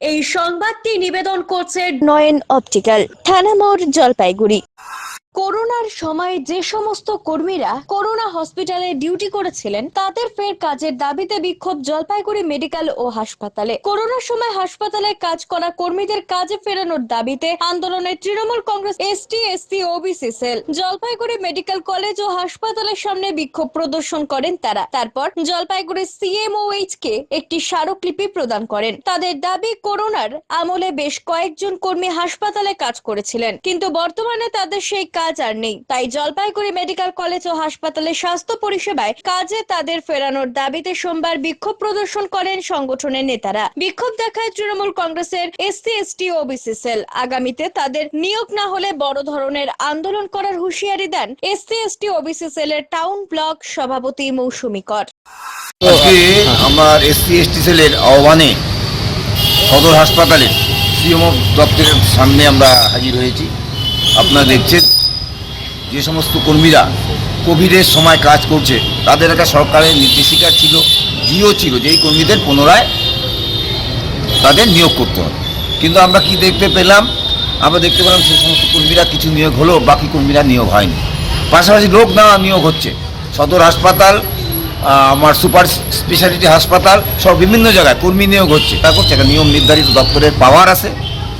এই সংবাদটি নিবেদন করছে নয়ন অপটিক্যাল থানামোড় জলপাইগুড়ি। করোনার সময় যে সমস্ত কর্মীরা করোনা হসপিটালে ডিউটি করেছিলেন, তাদের ফের কাজের দাবিতে বিক্ষোভ জলপাইগুড়ি মেডিকেল ও হাসপাতালে। করোনার সময় হাসপাতালে কাজ করা কর্মীদের কাজে ফেরানোর দাবিতে আন্দোলনে Trinamool Congress ST, SC, OBC, cell. Jalpaiguri medical college ও হাসপাতালের সামনে বিক্ষোভ প্রদর্শন করেন তারা। তারপর জলপাইগুড়ি সিএমওএইচ কে একটি স্মারকলিপি প্রদান করেন। তাদের দাবি, করোনার আমলে বেশ কয়েকজন কর্মী হাসপাতালে কাজ করেছিলেন। কিন্তু বর্তমানে তাদের সেই কাজ আর নেই। তাই জলপাইগুড়ি মেডিকেল কলেজ ও হাসপাতালে স্বাস্থ্য পরিষেবায় কাজে তাদের ফেরানোর দাবিতে সোমবার বিক্ষোভ প্রদর্শন করেন সংগঠনের নেতারা। বিক্ষোভ দেখায় তৃণমূল কংগ্রেসের এসসি, এসটি ওবিসি সেল আগামীতে তাদের নিয়োগ না হলে বড় ধরনের আন্দোলন করার হুঁশিয়ারি দেন এসসি, এসটি ওবিসি সেলের টাউন ব্লক সভাপতি মৌসুমী কর। আমার এসসি, এসটি সেলের আহ্বানে সদর হাসপাতালে সিএমও দপ্তরের সামনে আমরা হাজির হয়েছি। আপনারা দেখছেন যে সমস্ত কর্মীরা কোভিডের সময় কাজ করছে, তাদের একটা সরকারের নির্দেশিকা ছিল, জিও ছিল যে এই কর্মীদের পুনরায় তাদের নিয়োগ করতে হবে। কিন্তু আমরা কি দেখতে পেলাম? আমরা দেখতে পেলাম সে সমস্ত কর্মীরা কিছু নিয়োগ হলো, বাকি কর্মীরা নিয়োগ হয়নি। পাশাপাশি লোক নেওয়া নিয়োগ হচ্ছে। সদর হাসপাতাল আমার সুপার স্পেশালিটি হাসপাতাল, সব বিভিন্ন জায়গায় কর্মী নিয়োগ হচ্ছে। তা করছে, একটা নিয়ম নির্ধারিত দপ্তরের পাওয়ার আছে,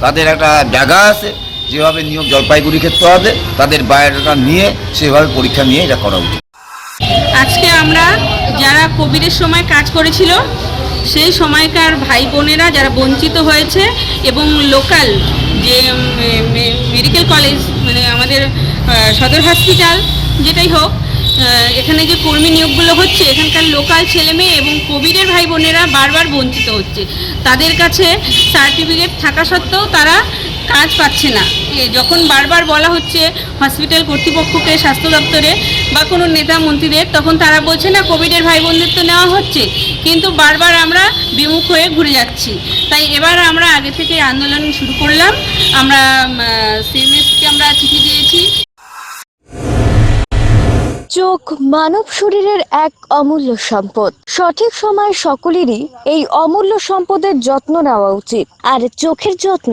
তাদের একটা জায়গা আছে। যেভাবে নিয়োগ জলপাইগুড়ি ক্ষেত্রে হবে তাদের বায়োডাটা নিয়ে, সেভাবে পরীক্ষা নিয়ে এটা করা উচিত। আজকে আমরা যারা কোভিডের সময় কাজ করেছিল, সেই সময়কার ভাই বোনেরা যারা বঞ্চিত হয়েছে এবং লোকাল যে মেডিকেল কলেজ মানে আমাদের সদর হসপিটাল যেটাই হোক এখানে যে কর্মী নিয়োগগুলো হচ্ছে, এখানকার লোকাল ছেলে মেয়ে এবং কোভিডের ভাই বোনেরা বারবার বঞ্চিত হচ্ছে। তাদের কাছে সার্টিফিকেট থাকা সত্ত্বেও তারা কাজ পাচ্ছে না। যখন বারবার বলা হচ্ছে হসপিটাল কর্তৃপক্ষকে, স্বাস্থ্য দপ্তরে বা কোনো নেতা মন্ত্রীদের, তখন তারা বলছে, না কোভিডের ভাই বোনদের তো নেওয়া হচ্ছে। কিন্তু বারবার আমরা বিমুখ হয়ে ঘুরে যাচ্ছি। তাই এবার আমরা আগে থেকে আন্দোলন শুরু করলাম। আমরা সিএমএসকে আমরা চিঠি দিয়েছি। চোখ মানব শরীরের এক অমূল্য সম্পদ। সঠিক সময় সকলেরই এই অমূল্য সম্পদের যত্ন নেওয়া উচিত। আর চোখের যত্ন